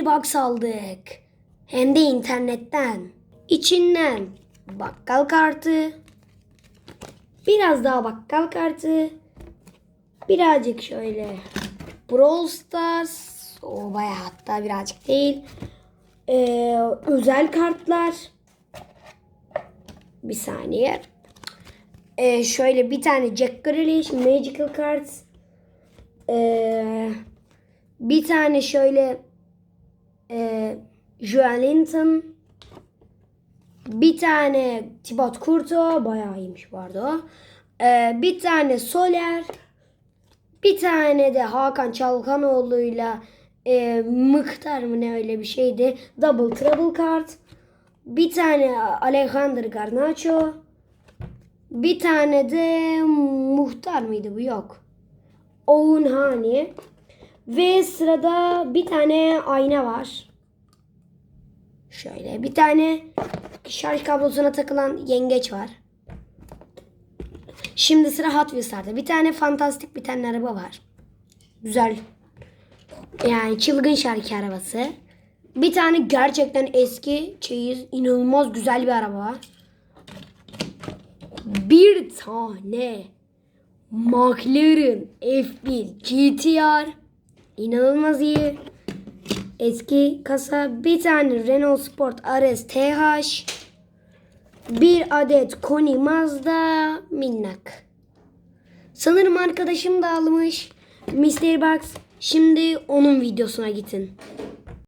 Mystery Box aldık. Hem de internetten. İçinden bakkal kartı. Biraz daha bakkal kartı. Birazcık şöyle Brawl Stars. O bayağı hatta birazcık değil. Ee, özel kartlar. Bir saniye. Ee, şöyle bir tane Jack Grealish Magical Cards. Ee, bir tane şöyle e, Joelinton. Bir tane Thibaut Courtois. Bayağı iyiymiş arada o. Ee, bir tane Soler. Bir tane de Hakan Çalkanoğlu'yla e, Mıhtar mı ne öyle bir şeydi. Double Trouble kart. Bir tane Alejandro Garnacho. Bir tane de Muhtar mıydı bu? Yok. Oğun Hani. Ve sırada bir tane ayna var. Şöyle bir tane şarj kablosuna takılan yengeç var. Şimdi sıra Hot Wheels'larda. Bir tane fantastik bir tane araba var. Güzel. Yani çılgın şarkı arabası. Bir tane gerçekten eski çeyiz inanılmaz güzel bir araba. Bir tane McLaren F1 GTR inanılmaz iyi. Eski kasa bir tane Renault Sport RS TH bir adet Koni Mazda minnak. Sanırım arkadaşım da almış Mystery Box. Şimdi onun videosuna gidin.